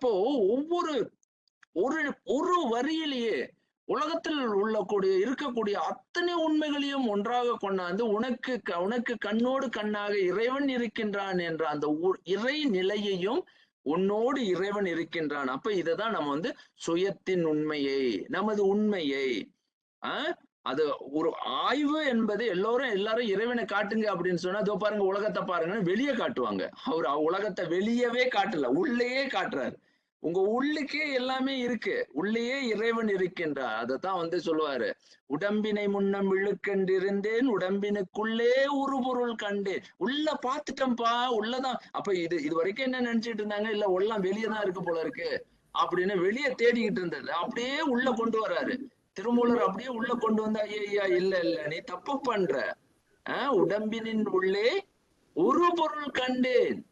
அப்போ ஒவ்வொரு ஒரு ஒரு வரியிலேயே உலகத்தில் உள்ள இருக்கக்கூடிய அத்தனை உண்மைகளையும் ஒன்றாக கொண்டாந்து உனக்கு உனக்கு கண்ணோடு கண்ணாக இறைவன் இருக்கின்றான் என்ற அந்த இறை நிலையையும் உன்னோடு இறைவன் இருக்கின்றான். அப்ப இததான் நம்ம வந்து சுயத்தின் உண்மையை நமது உண்மையை ஆஹ் அது ஒரு ஆய்வு என்பது எல்லோரும் எல்லாரும் இறைவனை காட்டுங்க அப்படின்னு சொன்னா இதோ பாருங்க உலகத்தை பாருங்கன்னு வெளியே காட்டுவாங்க. அவர் உலகத்தை வெளியவே காட்டல உள்ளேயே காட்டுறாரு. உங்க உள்ளுக்கே எல்லாமே இருக்கு. உள்ளேயே இறைவன் இருக்கின்றார். அதைத்தான் வந்து சொல்லுவாரு. உடம்பினை முன்னம் இழுக்கண்டிருந்தேன் உடம்பினுக்குள்ளே ஒரு பொருள் கண்டேன். உள்ள பாத்துட்டேன்ப்பா உள்ளதான். அப்ப இது இது வரைக்கும் என்ன நினைச்சிட்டு இருந்தாங்க? இல்ல உள்ளம் வெளியே தான் இருக்கு போல இருக்கு. அப்படின்னு வெளியே தேடிக்கிட்டு இருந்தது. அப்படியே உள்ள கொண்டு வராரு. திருமூலர் அப்படியே உள்ள கொண்டு வந்தா ஐயா இல்ல இல்ல நீ தப்பு பண்ற. உடம்பினின் உள்ளே ஒரு பொருள் கண்டேன்.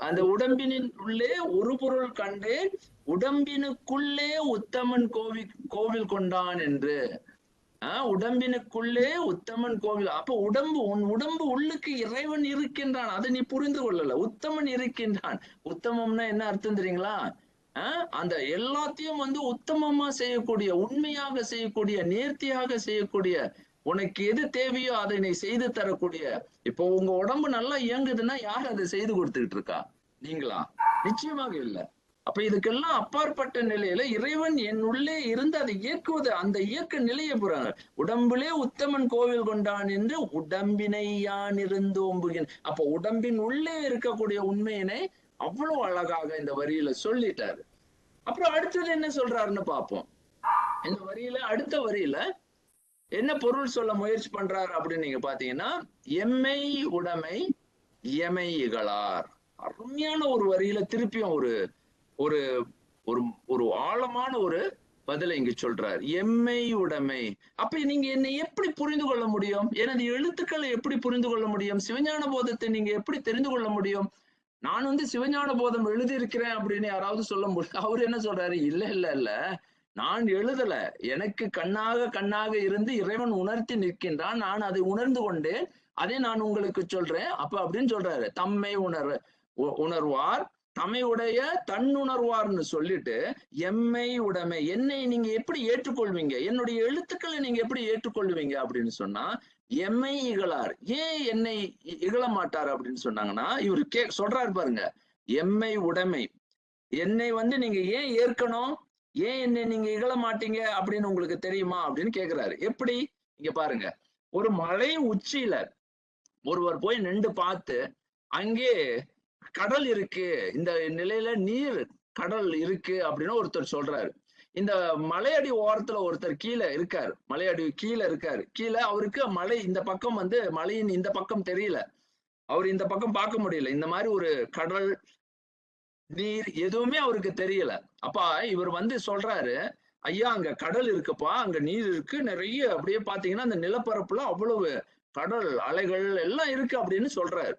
அந்த உடம்பினின் உள்ளே ஒரு பொருள் கண்டு உடம்பினுக்குள்ளே உத்தமன் கோவில் கோவில் கொண்டான் என்று. ஆஹ் உடம்பினுக்குள்ளே உத்தமன் கோவில். அப்ப உடம்பு உன் உடம்பு உள்ளுக்கு இறைவன் இருக்கின்றான். அதை நீ புரிந்து கொள்ளல. உத்தமன் இருக்கின்றான். உத்தமம்னா என்ன அர்த்தம் தெரியுங்களா? ஆஹ் அந்த எல்லாத்தையும் வந்து உத்தமமா செய்யக்கூடிய உண்மையாக செய்யக்கூடிய நேர்த்தியாக செய்யக்கூடிய உனக்கு எது தேவையோ அதை நீ செய்து தரக்கூடிய. இப்போ உங்க உடம்பு நல்லா இயங்குதுன்னா யார் அதை செய்து கொடுத்துக்கிட்டு இருக்கா? நீங்களா? நிச்சயமாக இல்லை. அப்ப இதுக்கெல்லாம் அப்பாற்பட்ட நிலையில இறைவன் என் உள்ளே இருந்து அதை இயக்குவது அந்த இயக்க நிலையை போறாங்க உடம்பிலே உத்தமன் கோவில் கொண்டான் என்று உடம்பினை யான் இருந்து ஓம்புகிறேன் அப்ப உடம்பின் உள்ளே இருக்கக்கூடிய உண்மையினை அவ்வளவு அழகாக இந்த வரியில சொல்லிட்டாரு. அப்புறம் அடுத்தது என்ன சொல்றாருன்னு பார்ப்போம். இந்த வரியில அடுத்த வரியில என்ன பொருள் சொல்ல முயற்சி பண்றாரு அப்படின்னு நீங்க பாத்தீங்கன்னா எம்மை உடைமை எமை இகழார். அருமையான ஒரு வரியில திருப்பியும் ஒரு ஒரு ஒரு ஒரு ஆழமான ஒரு பதிலை இங்க சொல்றார். எம்மை உடைமை. அப்ப நீங்க என்னை எப்படி புரிந்து கொள்ள முடியும்? எனது எழுத்துக்களை எப்படி புரிந்து கொள்ள முடியும்? சிவஞான போதத்தை நீங்க எப்படி தெரிந்து கொள்ள முடியும்? நான் வந்து சிவஞான போதம் எழுதியிருக்கிறேன் அப்படின்னு யாராவது சொல்ல முடியும் அவர் என்ன சொல்றாரு? இல்ல இல்ல இல்ல. நான் எழுதல. எனக்கு கண்ணாக கண்ணாக இருந்து இறைவன் உணர்த்தி நிற்கின்றான். நான் அதை உணர்ந்து கொண்டேன். அதை நான் உங்களுக்கு சொல்றேன். அப்ப அப்படின்னு சொல்றாரு. தம்மை உணர்வு உணர்வார். தமையுடைய தன்னுணர்வார்னு சொல்லிட்டு எம்மை உடைமை. என்னை நீங்க எப்படி ஏற்றுக்கொள்வீங்க? என்னுடைய எழுத்துக்களை நீங்க எப்படி ஏற்றுக்கொள்வீங்க அப்படின்னு சொன்னா எம்மை இகழார். ஏன் என்னை இகழ மாட்டார் அப்படின்னு சொன்னாங்கன்னா இவர் கே சொல்றாரு பாருங்க எம்மை உடைமை. என்னை வந்து நீங்க ஏன் ஏற்கணும்? ஏன் என்னை நீங்க இகழ மாட்டீங்க அப்படின்னு உங்களுக்கு தெரியுமா அப்படின்னு கேக்குறாரு. எப்படி? இங்க பாருங்க ஒரு மலை உச்சியில ஒருவர் போய் நின்று பார்த்து அங்கே கடல் இருக்கு. இந்த நிலையில நீர் கடல் இருக்கு அப்படின்னு ஒருத்தர் சொல்றாரு. இந்த மலையடி ஓரத்துல ஒருத்தர் கீழே இருக்காரு. மலையடி கீழே இருக்காரு. கீழே அவருக்கு மலை இந்த பக்கம் வந்து மலையின் இந்த பக்கம் தெரியல. அவர் இந்த பக்கம் பார்க்க முடியல. இந்த மாதிரி ஒரு கடல் நீர் எதுவுமே அவருக்கு தெரியல. அப்பா இவர் வந்து சொல்றாரு ஐயா அங்க கடல் இருக்குப்பா. அங்க நீர் இருக்கு. நிறைய அப்படியே பாத்தீங்கன்னா அந்த நிலப்பரப்புல அவ்வளவு கடல் அலைகள் எல்லாம் இருக்கு அப்படின்னு சொல்றாரு.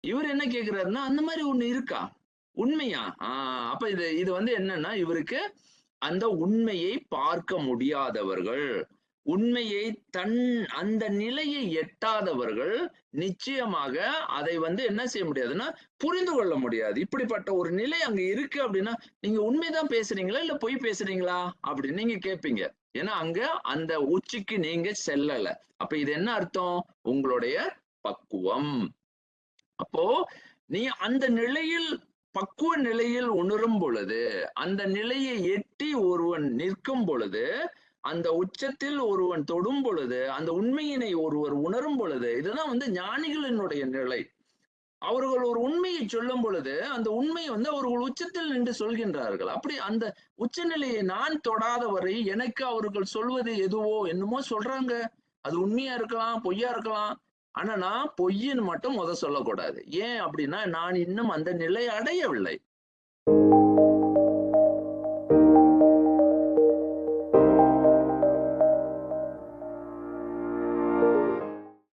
இவர் என்ன கேக்குறாருன்னா அந்த மாதிரி ஒண்ணு இருக்கா? உண்மையா? ஆஹ் அப்ப இது இது வந்து என்னன்னா இவருக்கு அந்த உண்மையை பார்க்க முடியாதவர்கள் உண்மையை தன் அந்த நிலையை எட்டாதவர்கள் நிச்சயமாக அதை வந்து என்ன செய்ய முடியாதுன்னா புரிந்து கொள்ள முடியாது. இப்படிப்பட்ட ஒரு நிலை அங்க இருக்கு அப்படின்னா நீங்க உண்மைதான் பேசுறீங்களா? இல்ல பொய் பேசுறீங்களா? அப்படின்னு நீங்க கேட்பீங்க ஏன்னா அங்க அந்த உச்சிக்கு நீங்க செல்லல. அப்ப இது என்ன அர்த்தம்? உங்களுடைய பக்குவம். அப்போ நீ அந்த நிலையில் பக்குவ நிலையில் உணரும் பொழுது அந்த நிலையை எட்டி ஒருவன் நிற்கும் பொழுது அந்த உச்சத்தில் ஒருவன் தொடும் பொழுது அந்த உண்மையினை ஒருவர் உணரும் பொழுது இதுதான் வந்து ஞானிகளினுடைய நிலை. அவர்கள் ஒரு உண்மையை சொல்லும் பொழுது அந்த உண்மை வந்து அவர்கள் உச்சத்தில் நின்று சொல்கின்றார்கள். அப்படி அந்த உச்சநிலையை நான் தொடாத வரை எனக்கு அவர்கள் சொல்வது எதுவோ என்னமோ சொல்றாங்க. அது உண்மையா இருக்கலாம் பொய்யா இருக்கலாம். ஆனா நான் பொய்ன்னு மட்டும் முத சொல்லக்கூடாது. ஏன் அப்படின்னா நான் இன்னும் அந்த நிலை அடையவில்லை.